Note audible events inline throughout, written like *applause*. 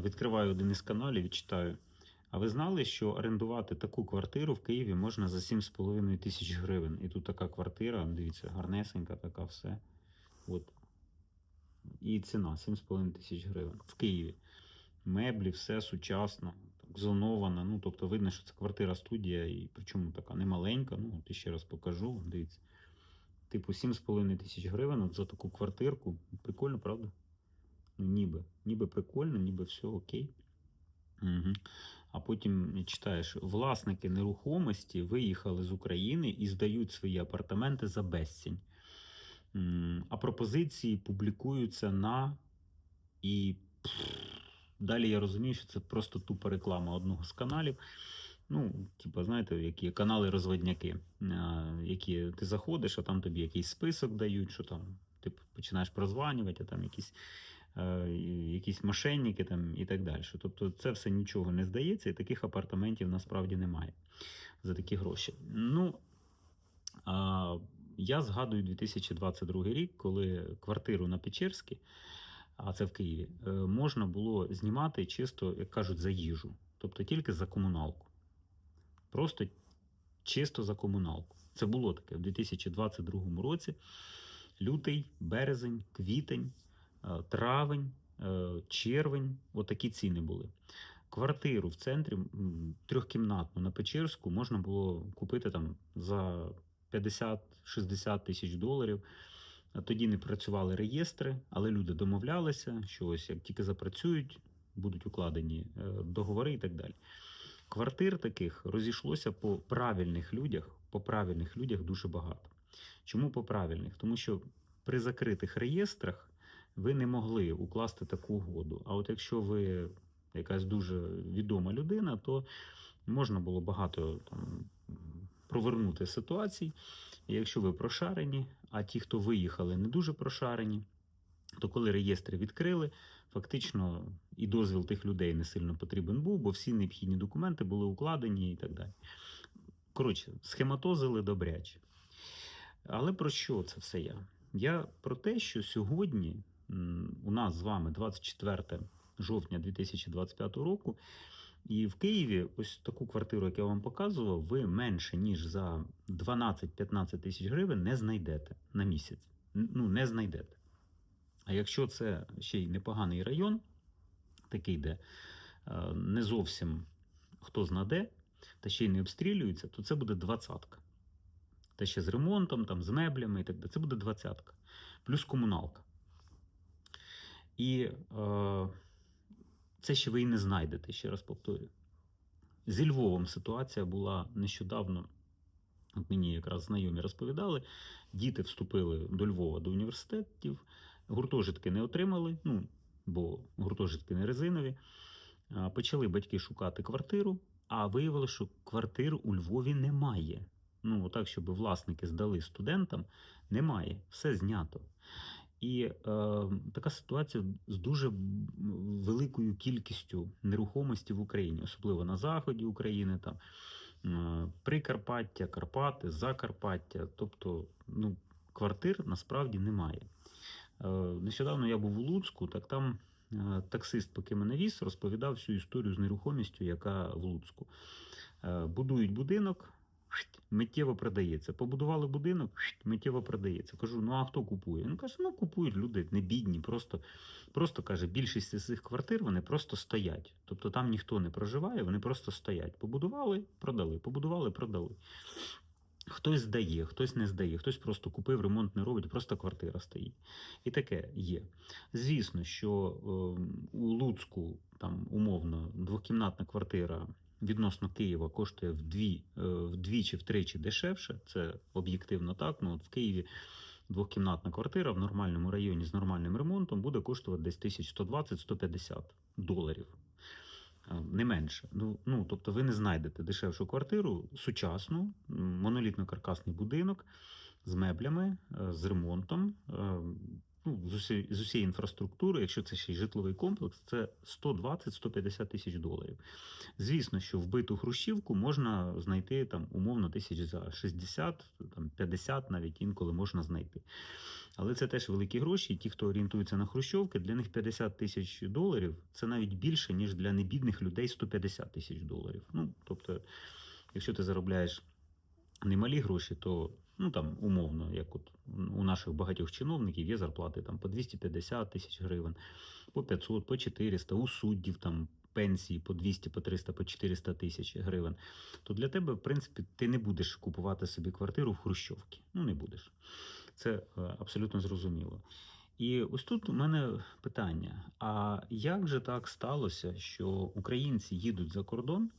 Відкриваю один із каналів і читаю. А ви знали, що орендувати таку квартиру в Києві можна за 7,5 тисяч гривень? І тут така квартира, дивіться, гарнесенька, така все. От. І ціна 7,5 тисяч гривень в Києві. Меблі, все сучасно, так, зоновано. Ну, тобто видно, що це квартира студія, і причому така немаленька. Ну, от ще раз покажу. Дивіться. Типу 7,5 тисяч гривень от за таку квартирку. Прикольно, правда? Ніби. Ніби прикольно, ніби все окей. Угу. А потім читаєш, власники нерухомості виїхали з України і здають свої апартаменти за безцінь. А пропозиції публікуються на і далі я розумію, що це просто тупа реклама одного з каналів. Ну, типу, знаєте, які канали розводняки, які ти заходиш, а там тобі якийсь список дають, що там ти починаєш прозванювати, а там якісь, якісь мошенники там, і так далі. Тобто це все нічого не здається, і таких апартаментів насправді немає за такі гроші. Ну, а, я згадую 2022 рік, коли квартиру на Печерській, а це в Києві, е, можна було знімати чисто, як кажуть, за їжу, тобто тільки за комуналку. Просто чисто за комуналку. Це було таке в 2022 році. Лютий, березень, квітень, е, травень, е, червень отакі ціни були. Квартиру в центрі трьохкімнатну на Печерську можна було купити там за 50-60 тисяч доларів. Тоді не працювали реєстри, але люди домовлялися, що ось як тільки запрацюють, будуть укладені е, договори і так далі. Квартир таких розійшлося по правильних людях, по правильних людях дуже багато. Чому по правильних? Тому що при закритих реєстрах ви не могли укласти таку угоду. А от якщо ви якась дуже відома людина, то можна було багато там провернути ситуацій. Якщо ви прошарені, а ті, хто виїхали, не дуже прошарені, то коли реєстри відкрили, фактично і дозвіл тих людей не сильно потрібен був, бо всі необхідні документи були укладені і так далі. Коротше, схематозили добряче. Але про що це все я? Я про те, що сьогодні у нас з вами 24 жовтня 2025 року, і в Києві ось таку квартиру, як я вам показував, ви менше ніж за 12-15 тисяч гривень не знайдете на місяць. Ну, не знайдете. А якщо це ще й непоганий район, такий, де е, не зовсім хто знаде, та ще й не обстрілюється, то це буде двадцятка. Та ще з ремонтом, там, з меблями і так далі. Це буде двадцятка. Плюс комуналка. І е, це ще ви і не знайдете, ще раз повторюю. Зі Львовом ситуація була нещодавно. От мені якраз знайомі розповідали, діти вступили до Львова до університетів, гуртожитки не отримали, ну, бо гуртожитки не резинові. Почали батьки шукати квартиру, а виявилося, що квартир у Львові немає. Ну, так, щоб власники здали студентам, немає, все знято. І е, така ситуація з дуже великою кількістю нерухомості в Україні, особливо на заході України, там е, Прикарпаття, Карпати, Закарпаття. Тобто, ну, квартир насправді немає. Е, нещодавно я був у Луцьку, так там е, таксист, поки мене віз, розповідав всю історію з нерухомістю, яка в Луцьку. Е, будують будинок. Миттєво продається. Побудували будинок, миттєво продається. Кажу, ну а хто купує? Він каже, ну купують люди не бідні, просто, просто каже, більшість з цих квартир вони просто стоять. Тобто там ніхто не проживає, вони просто стоять. Побудували, продали, побудували, продали. Хтось здає, хтось не здає, хтось просто купив, ремонт не робить, просто квартира стоїть. І таке є. Звісно, що е, у Луцьку там умовно двокімнатна квартира відносно Києва коштує вдві, е, вдвічі, втричі дешевше. Це об'єктивно так. Ну, от в Києві двокімнатна квартира в нормальному районі з нормальним ремонтом буде коштувати десь 1120-150 доларів. Е, Не менше. Ну, ну, тобто ви не знайдете дешевшу квартиру, сучасну, монолітно-каркасний будинок з меблями, е, з ремонтом, ну, з, усі, з усієї інфраструктури, якщо це ще й житловий комплекс, це 120-150 тисяч доларів. Звісно, що вбиту хрущівку можна знайти там умовно тисяч за 60, там 50 навіть інколи можна знайти. Але це теж великі гроші. Ті, хто орієнтується на хрущовки, для них 50 тисяч доларів це навіть більше, ніж для небідних людей 150 тисяч доларів. Ну, тобто, якщо ти заробляєш немалі гроші, то ну там умовно, як от у наших багатьох чиновників є зарплати там по 250 тисяч гривень, по 500, по 400, у суддів там пенсії по 200, по 300, по 400 тисяч гривень, то для тебе, в принципі, ти не будеш купувати собі квартиру в Хрущовці. Ну, не будеш. Це е, абсолютно зрозуміло. І ось тут у мене питання: а як же так сталося, що українці їдуть за кордон,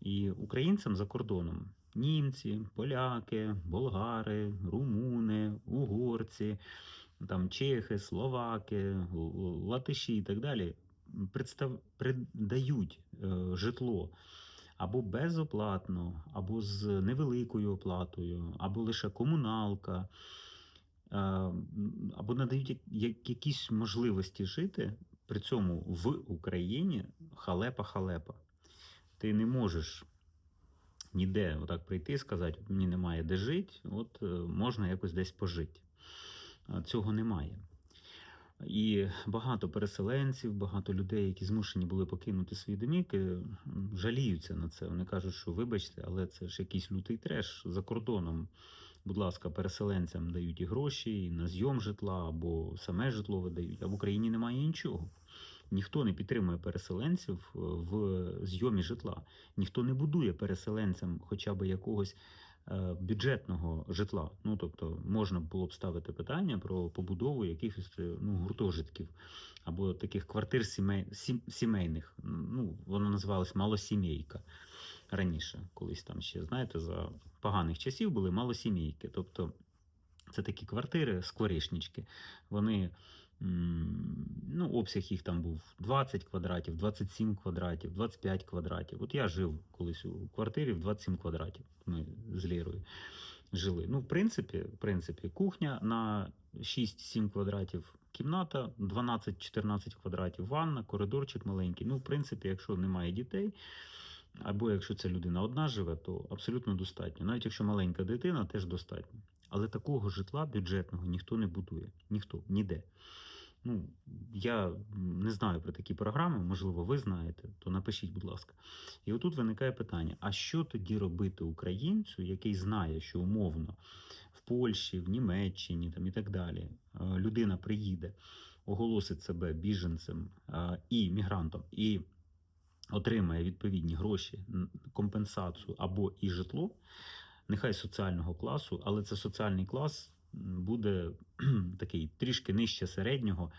і українцям за кордоном німці, поляки, болгари, румуни, угорці, там чехи, словаки, латиші і так далі представ... придають е, житло або безоплатно, або з невеликою оплатою, або лише комуналка, е, або надають як- як- якісь можливості жити. При цьому в Україні халепа-халепа. Ти не можеш ніде отак прийти і сказати, «От мені немає де жити, от е, можна якось десь пожити. Цього немає. І багато переселенців, багато людей, які змушені були покинути свої домівки, жаліються на це. Вони кажуть, що вибачте, але це ж якийсь лютий треш за кордоном. Будь ласка, переселенцям дають і гроші, і на зйом житла, або саме житло видають, а в Україні немає нічого. Ніхто не підтримує переселенців е, в зйомі житла. Ніхто не будує переселенцям хоча б якогось е, бюджетного житла. Ну тобто можна було б ставити питання про побудову якихось е, ну, гуртожитків або таких квартир сімей, сім, сімейних. Ну, воно називалось малосімейка раніше, колись там ще, знаєте, за поганих часів були малосімейки. Тобто це такі квартири, скворечнички. Вони ну, обсяг їх там був 20 квадратів, 27 квадратів, 25 квадратів. От я жив колись у квартирі в 27 квадратів. Ми з Лєрою жили. Ну, в принципі, в принципі, кухня на 6-7 квадратів, кімната 12-14 квадратів, ванна, коридорчик маленький. Ну, в принципі, якщо немає дітей, або якщо це людина одна живе, то абсолютно достатньо. Навіть якщо маленька дитина, теж достатньо. Але такого житла бюджетного ніхто не будує. Ніхто ніде. Ну, я не знаю про такі програми, можливо, ви знаєте, то напишіть, будь ласка. І отут виникає питання: а що тоді робити українцю, який знає, що умовно в Польщі, в Німеччині там, і так далі е, людина приїде, оголосить себе біженцем е, і мігрантом, і отримає відповідні гроші, компенсацію або і житло, нехай соціального класу, але це соціальний клас буде *clears throat* такий трішки нижче середнього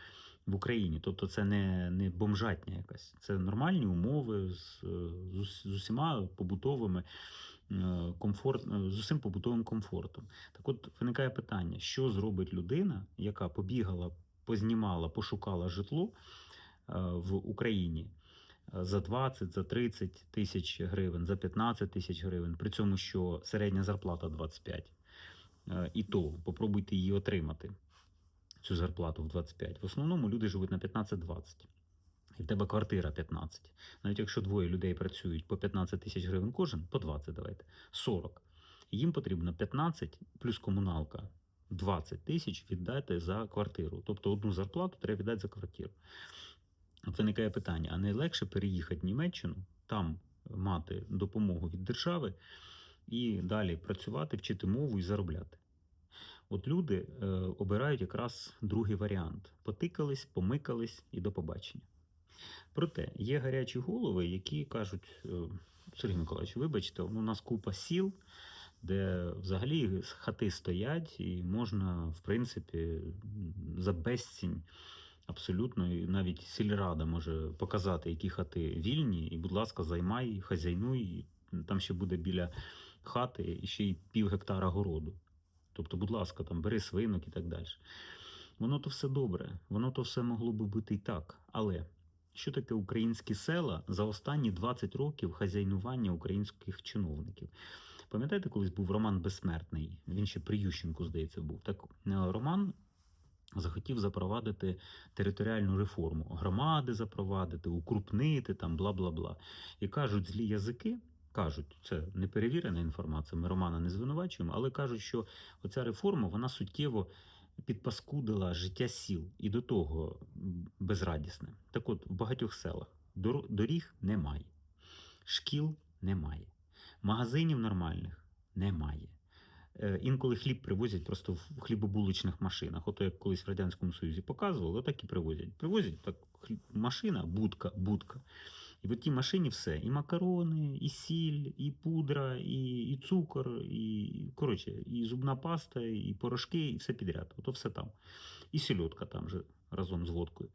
в Україні. Тобто це не, не бомжатня якась, це нормальні умови з, з, з усіма побутовими. е, Комфорт е, з усім побутовим комфортом. Так от виникає питання: що зробить людина, яка побігала, познімала, пошукала житло е, в Україні за 20, за 30 тисяч гривень, за 15 тисяч гривень, при цьому, що середня зарплата 25. Е, І то попробуйте її отримати, цю зарплату в 25. В основному люди живуть на 15-20. І в тебе квартира 15. Навіть якщо двоє людей працюють по 15 тисяч гривень кожен, по 20 давайте, 40. Їм потрібно 15 плюс комуналка 20 тисяч віддати за квартиру. Тобто одну зарплату треба віддати за квартиру. От виникає питання: а не легше переїхати в Німеччину, там мати допомогу від держави і далі працювати, вчити мову і заробляти. От люди е, обирають якраз другий варіант: потикались, помикались і до побачення. Проте є гарячі голови, які кажуть: е, Сергій Миколаївич, вибачте, у нас купа сіл, де взагалі хати стоять, і можна, в принципі, за безцінь абсолютно, і навіть сільрада може показати, які хати вільні, і, будь ласка, займай, хазяйнуй, і там ще буде біля хати ще й пів гектара городу. Тобто, будь ласка, там бери свинок і так далі. Воно то все добре, воно то все могло би бути і так. Але що таке українські села за останні 20 років хазяйнування українських чиновників? Пам'ятаєте, колись був Роман Безсмертний? Він ще при Ющенку, здається, був. Так е, Роман захотів запровадити територіальну реформу, громади запровадити, укрупнити там, бла бла бла. І кажуть злі язики. Кажуть, це не перевірена інформація. Ми Романа не звинувачуємо, але кажуть, що оця реформа вона суттєво підпаскудила життя сіл і до того безрадісне. Так от, в багатьох селах доріг немає, шкіл немає, магазинів нормальних немає. Е, Інколи хліб привозять просто в хлібобулочних машинах. Ото як колись в Радянському Союзі показували, отак і привозять. Привозять так хліб- машина, будка, будка. І в тій машині все: і макарони, і сіль, і пудра, і, і цукор, і коротше, і зубна паста, і порошки, і все підряд. Ото все там. І сільотка там же разом з водкою.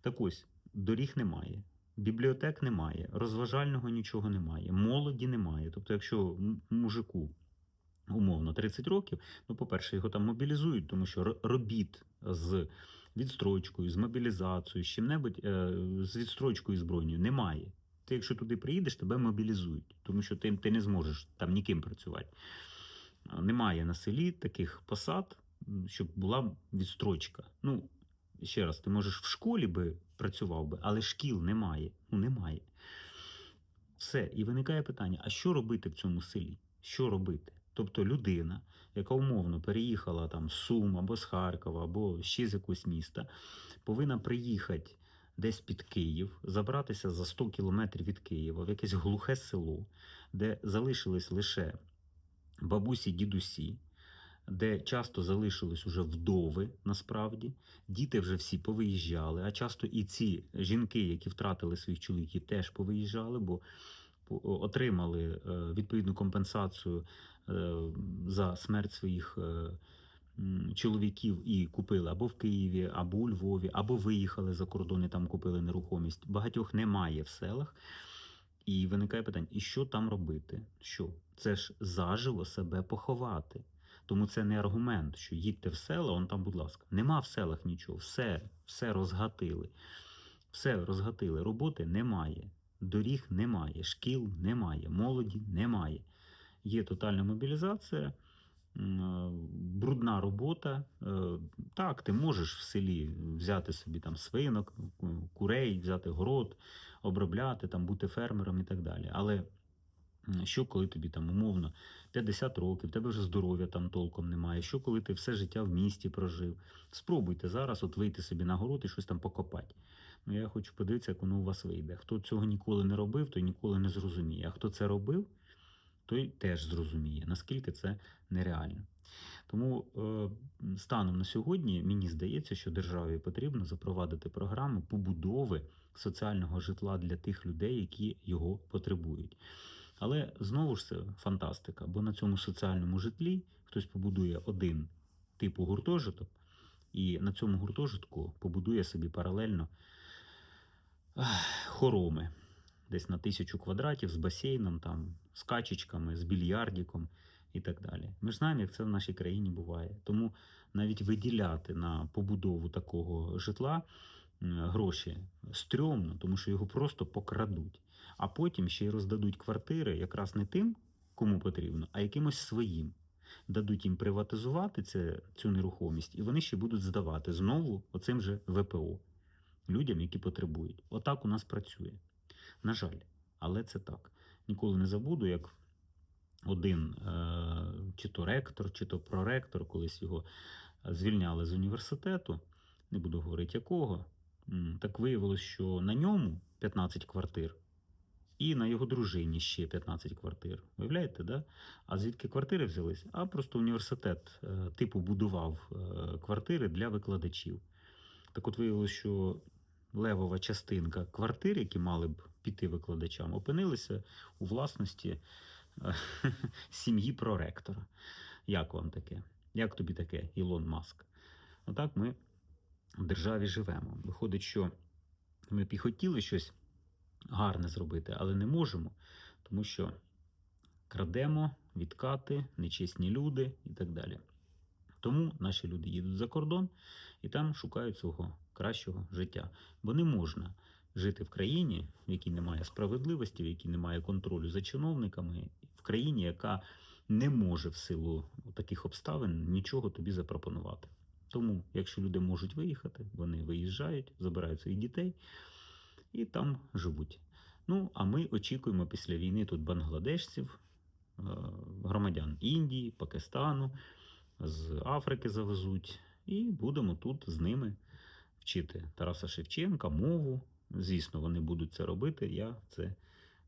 Так ось, доріг немає. Бібліотек немає, розважального нічого немає, молоді немає. Тобто, якщо мужику умовно 30 років, ну, по-перше, його там мобілізують, тому що робіт з відстрочкою, з мобілізацією, з чим-небудь, е, з відстрочкою збройною немає. Ти, якщо туди приїдеш, тебе мобілізують, тому що ти, ти не зможеш там ніким працювати. Немає на селі таких посад, щоб була відстрочка. Ну, ще раз, ти можеш в школі би працював би, але шкіл немає. Ну, немає. Все. І виникає питання: а що робити в цьому селі? Що робити? Тобто людина, яка умовно переїхала там з Сум або з Харкова, або ще з якогось міста, повинна приїхати десь під Київ, забратися за 100 кілометрів від Києва в якесь глухе село, де залишились лише бабусі, дідусі, де часто залишились уже вдови насправді, діти вже всі повиїжджали, а часто і ці жінки, які втратили своїх чоловіків, теж повиїжджали, бо отримали е, відповідну компенсацію за смерть своїх е, чоловіків і купили або в Києві, або у Львові, або виїхали за кордон і там купили нерухомість. Багатьох немає в селах. І виникає питання: і що там робити? Що? Це ж заживо себе поховати. Тому це не аргумент, що їдьте в села, он там, будь ласка. Нема в селах нічого, все, все розгатили. Все розгатили. Роботи немає, доріг немає, шкіл немає, молоді немає. Є тотальна мобілізація, е, брудна робота. Е, Так, ти можеш в селі взяти собі там свинок, курей, взяти город, обробляти, там, бути фермером і так далі. Але що коли тобі там умовно 50 років, в тебе вже здоров'я там толком немає. Що коли ти все життя в місті прожив? Спробуйте зараз от вийти собі на город і щось там покопати. Ну, я хочу подивитися, як воно у вас вийде. Хто цього ніколи не робив, той ніколи не зрозуміє. А хто це робив, той теж зрозуміє, наскільки це нереально. Тому е, станом на сьогодні мені здається, що державі потрібно запровадити програму побудови соціального житла для тих людей, які його потребують. Але знову ж це фантастика, бо на цьому соціальному житлі хтось побудує один типу гуртожиток, і на цьому гуртожитку побудує собі паралельно хороми десь на тисячу квадратів з басейном, там, з качечками, з більярдіком і так далі. Ми ж знаємо, як це в нашій країні буває. Тому навіть виділяти на побудову такого житла гроші стрьомно, тому що його просто покрадуть. А потім ще й роздадуть квартири якраз не тим, кому потрібно, а якимось своїм. Дадуть їм приватизувати це, цю нерухомість, і вони ще будуть здавати знову оцим же ВПО людям, які потребують. Отак у нас працює. На жаль, але це так. Ніколи не забуду, як один е, чи то ректор, чи то проректор, колись його е, звільняли з університету, не буду говорити якого. Так виявилось, що на ньому 15 квартир, і на його дружині ще 15 квартир. Уявляєте, да? А звідки квартири взялись? А просто університет е, типу будував квартири для викладачів. Так от виявилось, що левова частинка квартир, які мали б піти викладачам, опинилися у власності е, *laughs* сім'ї проректора. Як вам таке? Як тобі таке, Ілон Маск? Отак ми в державі живемо. Виходить, що ми б і хотіли щось гарне зробити, але не можемо, тому що крадемо, відкати, нечесні люди і так далі. Тому наші люди їдуть за кордон і там шукають свого кращого життя. Бо не можна жити в країні, в якій немає справедливості, в якій немає контролю за чиновниками, в країні, яка не може в силу таких обставин нічого тобі запропонувати. Тому, якщо люди можуть виїхати, вони виїжджають, забирають своїх дітей і там живуть. Ну, а ми очікуємо після війни тут бангладешців, е, громадян Індії, Пакистану, з Африки завезуть і будемо тут з ними вчити Тараса Шевченка, мову. Звісно, вони будуть це робити, я в це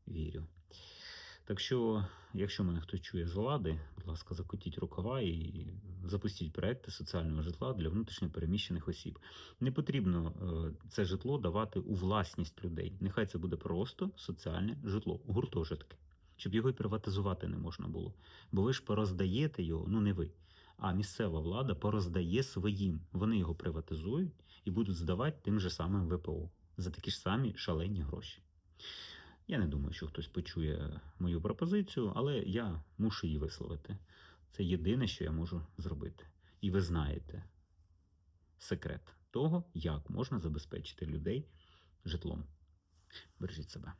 вірю. Так що, якщо мене хтось чує з влади, будь ласка, закотіть рукава і запустіть проекти соціального житла для внутрішньопереміщених осіб. Не потрібно е, це житло давати у власність людей. Нехай це буде просто соціальне житло, гуртожитки, щоб його й приватизувати не можна було. Бо ви ж пороздаєте його, ну не ви, а місцева влада пороздає своїм. Вони його приватизують і будуть здавати тим же самим ВПО за такі ж самі шалені гроші. Я не думаю, що хтось почує мою пропозицію, але я мушу її висловити. Це єдине, що я можу зробити. І ви знаєте секрет того, як можна забезпечити людей житлом. Бережіть себе.